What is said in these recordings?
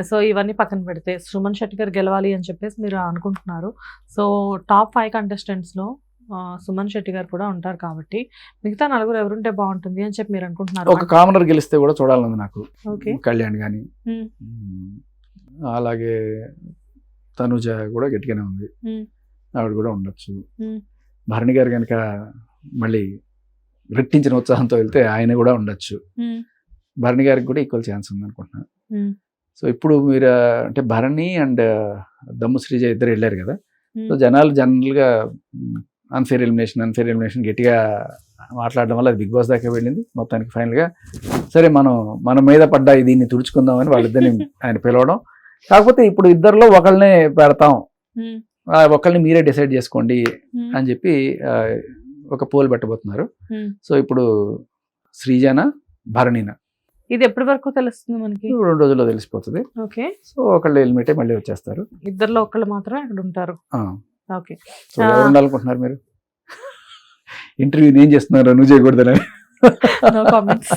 So ఇవన్నీ పక్కన పెడితే సుమన్ శెట్టి గారు గెలవాలి అని చెప్పేసి మీరు అనుకుంటున్నారు. సో టాప్ ఫైవ్ కంటెస్టెంట్స్లో సుమన్ శెట్టి గారు కూడా ఉంటారు కాబట్టి మిగతా నలుగురు ఎవరుంటే బాగుంటుంది అని చెప్పి మీరు అనుకుంటున్నారు. ఒక కామనర్ గెలిస్తే కూడా చూడాలని నాకు. ఓకే. కళ్యాణ్ కానీ. అలాగే తనుజ కూడా గట్టిగానే ఉంది. ఆవిడ కూడా ఉండొచ్చు. భరణి గారు కనుక మళ్ళీ రెట్టించిన ఉత్సాహంతో వెళ్తే ఆయన కూడా ఉండొచ్చు. భరణి గారికి కూడా ఈక్వల్ ఛాన్స్ ఉంది అనుకుంటున్నాను సో ఇప్పుడు మీరు అంటే భరణి అండ్ దమ్ము శ్రీజ ఇద్దరు వెళ్ళారు కదా. సో జనాలు జనరల్గా అన్ఫేర్ ఎలిమినేషన్ అన్ఫేర్ ఎలిమినేషన్ గట్టిగా మాట్లాడడం వల్ల అది బిగ్ బాస్ దాకా వెళ్ళింది. మొత్తానికి ఫైనల్గా సరే మనం మన మీద పడ్డ దీన్ని తుడుచుకుందామని వాళ్ళిద్దరిని ఆయన పిలవడం. కాకపోతే ఇప్పుడు ఇద్దరిలో ఒకళ్ళనే పెడతాం. ఒకళ్ళని మీరే డిసైడ్ చేసుకోండి అని చెప్పి ఒక పోల్ పెట్టబోతున్నారు. సో ఇప్పుడు శ్రీజన భరణిన? ఇది ఎప్పటి వరకు తెలుస్తుంది మనకి? రెండు రోజుల్లో తెలిసిపోతుంది. ఓకే. సో ఒకళ్ళు అయ్యి మళ్ళీ వచ్చేస్తారు. ఇద్దరిలో ఒకళ్ళు మాత్రమే అక్కడ ఉంటారు. ఓకే. ఉండాలనుకుంటున్నారు మీరు? ఇంటర్వ్యూ ఏం చేస్తున్నారు నువ్వు కామెంట్స్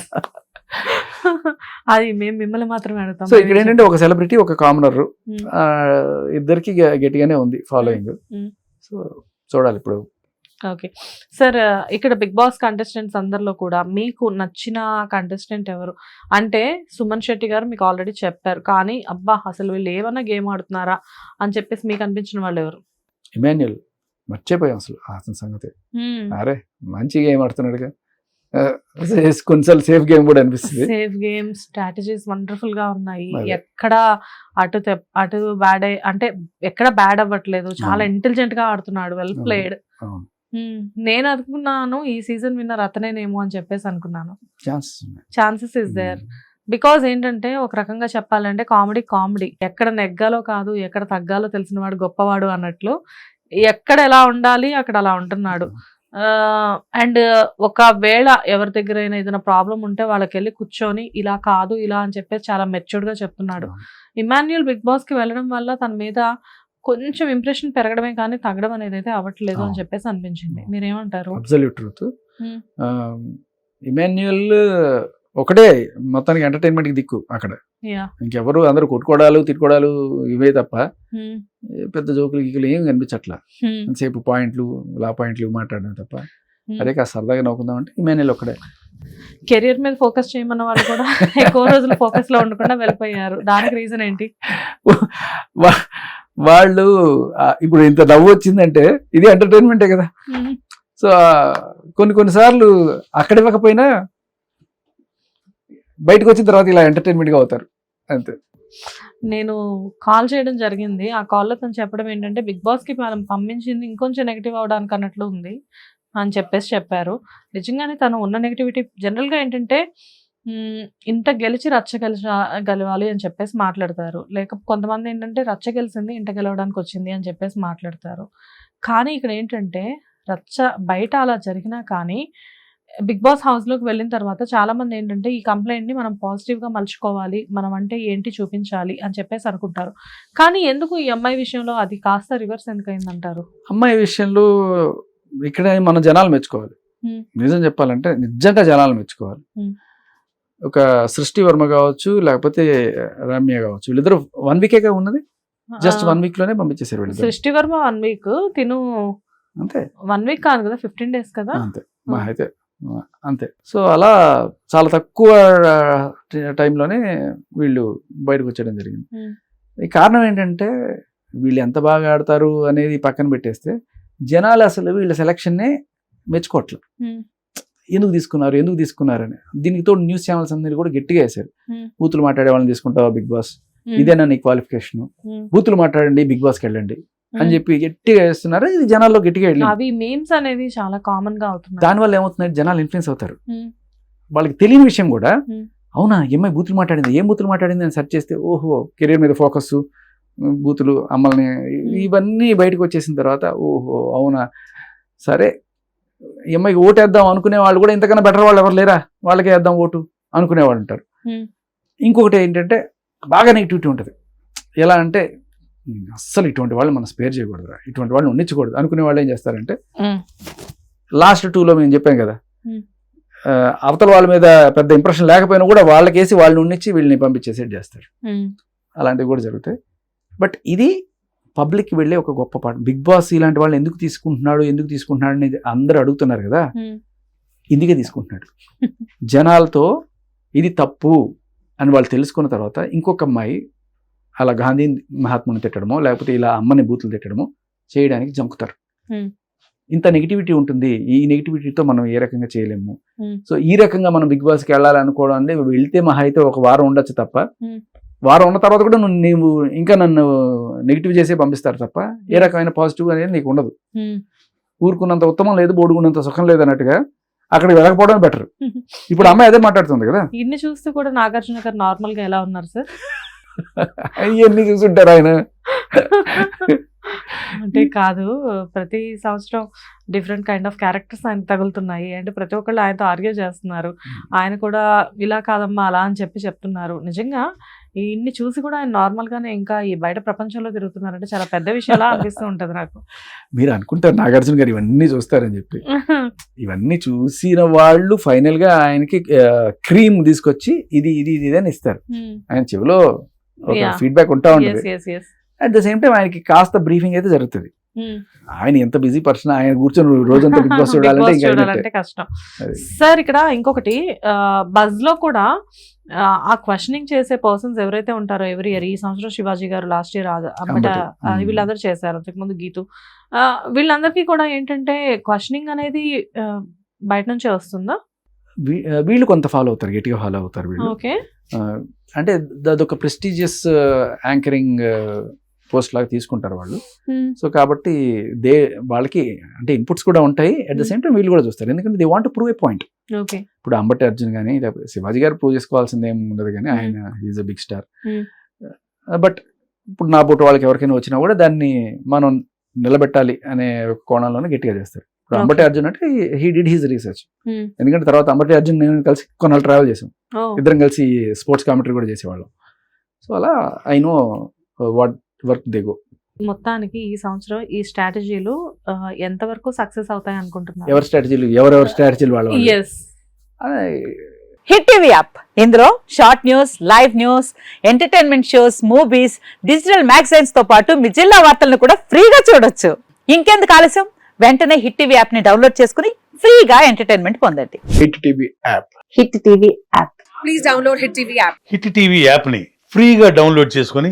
అది మేము మిమ్మల్ని మాత్రమే అడుగుతాం. సో ఇక్కడ ఏంటంటే ఒక సెలబ్రిటీ ఒక కామనర్ ఉమ్, ఇద్దరికి గట్టిగానే ఉంది ఫాలోయింగ్ Mm. సో చూడాలి ఇప్పుడు ఓకే. సార్ ఇక్కడ బిగ్ బాస్ కంటెస్టెంట్స్ అందరిలో కూడా మీకు నచ్చిన కంటెస్టెంట్ ఎవరు? అంటే సుమన్ శెట్టి గారు మీకు ఆల్రెడీ చెప్పారు. కానీ అబ్బా అసలు వీళ్ళు ఏమన్నా గేమ్ ఆడుతున్నారా అని చెప్పేసి మీకు అనిపించిన వాళ్ళు ఎవరు? ఇమాన్యుల్. మర్చిపోయాం అసలు అతని సంగతి. అరే మంచి గేమ్ ఆడుతున్నాడుగా. కొన్నిసార్లు సేఫ్ గేమ్ కూడా అనిపిస్తుంది. సేఫ్ గేమ్స్ స్ట్రాటజీస్ వండర్ఫుల్గా ఉన్నాయి. ఎక్కడ అటు అటు బ్యాడ్ అంటే ఎక్కడ బ్యాడ్ అవ్వట్లేదు. చాలా. ఇంటెలిజెంట్గా ఆడుతున్నాడు. వెల్. ప్లేడ్. నేను అనుకున్నాను ఈ సీజన్ విన్నర్ అతనేనేమో అని చెప్పేసి అనుకున్నాను. Chance chances is there because ఏంటంటే ఒక రకంగా చెప్పాలంటే కామెడీ కామెడీ. ఎక్కడ నెగ్గాలో కాదు ఎక్కడ తగ్గాలో తెలిసిన వాడు గొప్పవాడు అన్నట్లు ఎక్కడ ఎలా ఉండాలి అక్కడ అలా ఉంటున్నాడు. అండ్ ఒకవేళ ఎవరి దగ్గర అయినా ఏదైనా ప్రాబ్లం ఉంటే వాళ్ళకి వెళ్ళి కూర్చొని ఇలా కాదు ఇలా అని చెప్పేసి చాలా మెచ్యూర్డ్గా చెప్తున్నాడు. ఇమాన్యుయల్ బిగ్ బాస్కి వెళ్ళడం వల్ల తన మీద కొంచెం ఇంప్రెషన్ పెరగడమే కానీ తగ్గడం అనేది అయితే అవ్వట్లేదు అని. చెప్పేసి అనిపించింది. మీరేమంటారు? Absolute truth. ఇమాన్యుయల్ ఒకటే మొత్తానికి ఎంటర్టైన్మెంట్కి దిక్కు అక్కడ. ఇంకెవరు అందరూ కొట్టుకోవడాలు తిట్టుకోవడాలు ఇవే తప్ప పెద్ద జోకులు గీకులు ఏం కనిపించట్లా. సేపు పాయింట్లు లా పాయింట్లు మాట్లాడడం తప్ప. అదే కాస్త సరదాగా నవ్వుకుందాం అంటే ఇమాన్యుల్ ఒక్కడే. కెరియర్ మీద ఫోకస్ చేయమన్న వాళ్ళు కూడా ఎక్కువ రోజులు ఫోకస్లో ఉండకుండా వెళ్ళిపోయారు. దానికి రీజన్ ఏంటి? వాళ్ళు ఇప్పుడు ఇంత నవ్వు వచ్చిందంటే ఇది ఎంటర్టైన్మెంటే కదా. సో కొన్ని కొన్నిసార్లు అక్కడ ఇవ్వకపోయినా బయటకు వచ్చిన తర్వాత ఇలా entertainment గా అవుతారు. అంతే. నేను కాల్ చేయడం జరిగింది. ఆ కాల్లో తను చెప్పడం ఏంటంటే బిగ్ బాస్కి మనం పంపించింది ఇంకొంచెం నెగిటివ్ అవడానికి అన్నట్లు ఉంది అని చెప్పేసి చెప్పారు. నిజంగానే తను ఉన్న నెగిటివిటీ జనరల్గా ఏంటంటే ఇంత గెలిచి రచ్చ గెలిచ గెలవాలి అని చెప్పేసి మాట్లాడతారు. లేక కొంతమంది ఏంటంటే రచ్చ గెలిచింది ఇంట గెలవడానికి వచ్చింది అని చెప్పేసి మాట్లాడతారు. కానీ ఇక్కడ ఏంటంటే రచ్చ బయట అలా జరిగినా కానీ బిగ్ బాస్ హౌస్లోకి వెళ్ళిన తర్వాత చాలా మంది ఏంటంటే ఈ కంప్లైంట్ని మనం పాజిటివ్గా మలుచుకోవాలి మనం అంటే ఏంటి చూపించాలి అని చెప్పేసి అనుకుంటారు. కానీ ఎందుకు ఈ అమ్మాయి విషయంలో అది కాస్త రివర్స్ ఎందుకు అయిందంటారు అమ్మాయి విషయంలో ఇక్కడ మన జనాలు మెచ్చుకోవాలి. నిజం చెప్పాలంటే నిజంగా జనాలు మెచ్చుకోవాలి. ఒక సృష్టి వర్మ కావచ్చు లేకపోతే రమ్య కావచ్చు. వీళ్ళిద్దరు వన్ వీకేగా ఉన్నది? జస్ట్ వన్ వీక్లోనే పంపించేసారు సృష్టి వర్మ వన్ వీక్ తిను అంతే. వన్ వీక్ కాదు కదా ఫిఫ్టీన్ డేస్ కదా? అంతే. మా అయితే అంతే. సో అలా చాలా తక్కువ టైంలోనే వీళ్ళు బయటకు వచ్చేయడం జరిగింది. ఈ కారణం ఏంటంటే వీళ్ళు ఎంత బాగా ఆడతారు అనేది పక్కన పెట్టేస్తే జనాలు అసలు వీళ్ళ సెలక్షన్నే మెచ్చుకోవట్లేదు. ఎందుకు తీసుకున్నారు ఎందుకు తీసుకున్నారు అని దీనికి తోడు న్యూస్ ఛానల్స్ అందరినీ కూడా గట్టిగా వేశారు. బూతులు మాట్లాడే వాళ్ళని తీసుకుంటావా బిగ్ బాస్. ఇదేనా నీ క్వాలిఫికేషన్. బూతులు మాట్లాడండి బిగ్ బాస్కి వెళ్ళండి అని. చెప్పి గట్టిగా వేస్తున్నారు. ఇది జనాల్లో గట్టిగా వెళ్ళింది. అవి మీమ్స్ అనేది చాలా కామన్గా అవుతున్నాయి దానివల్ల ఏమవుతుందంటే జనాలు ఇన్ఫ్లుయెన్స్ అవుతారు. వాళ్ళకి తెలియని విషయం కూడా. అవునా? ఏమై బూతులు మాట్లాడింది. ఏం బూతులు మాట్లాడింది అని సెర్చ్ చేస్తే ఓహో కెరీర్ మీద ఫోకస్ బూతులు అమ్మల్ని ఇవన్నీ బయటకు వచ్చేసిన తర్వాత ఓహో అవునా? సరే అమ్మాయికి ఓటేద్దాం అనుకునే వాళ్ళు కూడా ఇంతకన్నా బెటర్ వాళ్ళు ఎవరు లేరా? వాళ్ళకే వేద్దాం ఓటు అనుకునే వాళ్ళు ఉంటారు. ఇంకొకటి ఏంటంటే బాగా నెగిటివిటీ ఉంటుంది. ఎలా అంటే "ఉమ్, అస్సలు ఇటువంటి వాళ్ళు మనం స్పేర్ చేయకూడదురా. ఇటువంటి వాళ్ళని ఉండించకూడదు. అనుకునే వాళ్ళు ఏం చేస్తారంటే. లాస్ట్ టూలో మేము చెప్పాం కదా అవతల వాళ్ళ మీద పెద్ద ఇంప్రెషన్ లేకపోయినా కూడా వాళ్ళకేసి వాళ్ళని ఉండిచ్చి వీళ్ళని పంపించేసేట్ చేస్తారు. అలాంటివి కూడా జరుగుతాయి. బట్ ఇది పబ్లిక్కి వెళ్ళే ఒక గొప్ప పాట. బిగ్ బాస్ ఇలాంటి వాళ్ళు ఎందుకు తీసుకుంటున్నాడు ఎందుకు తీసుకుంటున్నాడు అనేది అందరూ అడుగుతున్నారు కదా. ఇందుకే తీసుకుంటున్నాడు. జనాలతో ఇది తప్పు అని వాళ్ళు తెలుసుకున్న తర్వాత ఇంకొక అమ్మాయి అలా గాంధీ మహాత్ముని తిట్టడమో లేకపోతే ఇలా అమ్మని బూతులు తిట్టడమో చేయడానికి జంకుతారు. ఇంత నెగిటివిటీ ఉంటుంది. ఈ నెగిటివిటీతో మనం ఏ రకంగా చేయలేము. సో ఈ రకంగా మనం బిగ్ బాస్కి వెళ్ళాలనుకోవడం అంటే వెళ్తే మహా అయితే ఒక వారం ఉండొచ్చు తప్ప. వారం ఉన్న తర్వాత కూడా నువ్వు నీవు ఇంకా నన్ను నెగిటివ్ చేసే పంపిస్తారు తప్ప ఏ రకమైన పాజిటివ్ అనేది నీకు ఉండదు. ఉమ్. ఊరుకున్నంత ఉత్తమం లేదు బోడుకున్నంత సుఖం లేదు అన్నట్టుగా అక్కడికి వెళ్ళకపోవడం బెటర్ ఇప్పుడు అమ్మాయి అదే మాట్లాడుతుంది కదా. ఇన్ని చూస్తూ కూడా నాగార్జున గారు నార్మల్గా ఎలా ఉన్నారు సార్? అవన్నీ చూసుంటారు ఆయన. అంటే కాదు ప్రతి సంవత్సరం డిఫరెంట్ కైండ్ ఆఫ్ క్యారెక్టర్స్ ఆయన తగులుతున్నాయి. అంటే ప్రతి ఒక్కళ్ళు ఆయనతో ఆర్గ్యూ చేస్తున్నారు. ఆయన కూడా ఇలా కాదమ్మా అలా అని చెప్పి చెప్తున్నారు. నిజంగా ఇన్ని చూసి కూడా ఆయన నార్మల్ గానే ఇంకా ఈ బయట ప్రపంచంలో తిరుగుతున్నారంటే చాలా పెద్ద విషయంలా అనిపిస్తూ ఉంటది నాకు. మీరు అనుకుంటారు నాగార్జున గారు ఇవన్నీ చూస్తారని చెప్పి. ఇవన్నీ చూసిన వాళ్ళు ఫైనల్గా ఆయనకి క్రీమ్ తీసుకొచ్చి ఇది ఇది ఇది అని ఇస్తారు. ఆయన చెవిలో. ఫీడ్బ్యాక్ ఉంటా ఉంటుంది. అట్ ద సేమ్ టైం ఆయనకి కాస్త బ్రీఫింగ్ అయితే జరుగుతుంది. ఆయన ఎంత బిజీ పర్సన్ ఆయన కూర్చొని రోజంతా బిగ్ బాస్ చూడాలంటే కష్టం. సార్ ఇక్కడ ఇంకొకటి బజ్లో కూడా ఆ, క్వశ్చనింగ్ చేసే పర్సన్స్ ఎవరైతే ఉంటారో ఎవరి ఇయర్ ఈ సంవత్సరం శివాజీ గారు లాస్ట్ ఇయర్ మ్మ్. వీళ్ళందరూ చేశారు. అంతకుముందు గీతు. వీళ్ళందరికీ కూడా ఏంటంటే క్వశ్చనింగ్ అనేది బయట నుంచే వస్తుందా? వీళ్ళు కొంత ఫాలో అవుతారు గట్టిగా ఫాలో అవుతారు వీళ్ళు. ఓకే. అంటే అదొక ప్రెస్టీజియస్ యాంకరింగ్ పోస్ట్ లాగా తీసుకుంటారు వాళ్ళు. సో కాబట్టి దే వాళ్ళకి అంటే ఇన్పుట్స్ కూడా ఉంటాయి. అట్ ద సేమ్ టైం వీళ్ళు కూడా చూస్తారు. ఎందుకంటే they want prove a point ఇప్పుడు అంబటి అర్జున్ కానీ లేకపోతే శివాజీ గారు ప్రూవ్ చేసుకోవాల్సింది ఏం ఉండదు కానీ ఆయన is a big star. But ఇప్పుడు నా పుట్టు వాళ్ళకి ఎవరికైనా వచ్చినా కూడా దాన్ని మనం నిలబెట్టాలి అనే కోణంలోనే గట్టిగా చేస్తారు. ఇప్పుడు అంబటి. అర్జున్ అంటే హీ డిడ్ హీస్ రీసెర్చ్ ఎందుకంటే తర్వాత అంబటి అర్జున్ నేను కలిసి కొన్నాళ్ళు ట్రావెల్ చేసాం ఇద్దరం కలిసి స్పోర్ట్స్ కామెంటరీ కూడా చేసేవాళ్ళం. సో అలా I know what work they go మొత్తానికి ఈ సంవత్సరం ఈ స్ట్రాటజీలు ఎంతవరకు సక్సెస్ అవుతాయి అనుకుంటున్నారు? ఎవరి స్ట్రాటజీలు? ఎవరెవరి స్ట్రాటజీలు వాళ్ళు ఎస్ హిట్ టీవీ యాప్ ఇందులో short news live news entertainment shows movies digital మ్యాగజైన్స్తో పాటు మీ జిల్లా వార్తలను కూడా ఫ్రీగా చూడొచ్చు. ఇంకెందుకు ఆలస్యం? వెంటనే హిట్ టీవీ యాప్ని డౌన్లోడ్ చేసుకుని ఫ్రీగా ఎంటర్టైన్మెంట్ పొందండి. Hit TV app Hit TV app please download Hit TV app. Hit TV యాప్ని ఫ్రీగా డౌన్లోడ్ చేసుకొని